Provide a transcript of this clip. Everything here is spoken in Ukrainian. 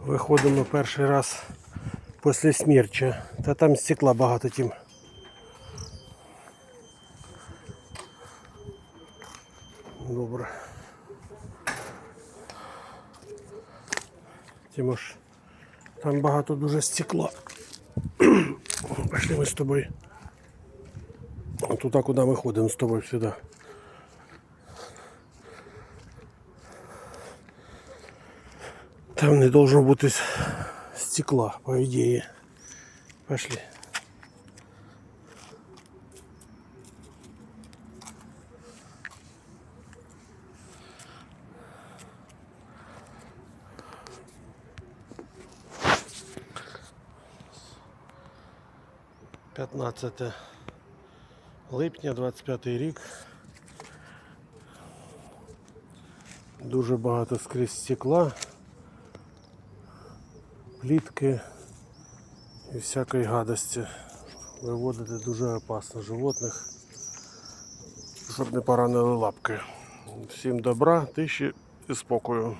Виходимо перший раз після смерча. Та там стекла багато тим. Добре. Тимош, там багато дуже стекла. Пошли ми з тобою. Туди, куди ми ходимо з тобою сюди. Там не должно бути с- стекла, по ідеї. Пошли. П'ятнадцяте липня, 25 рік. Дуже багато скрізь стекла, Плітки і всякої гадості. Виводити дуже опасно животних, щоб не поранили лапки. Всім добра, тиші і спокою.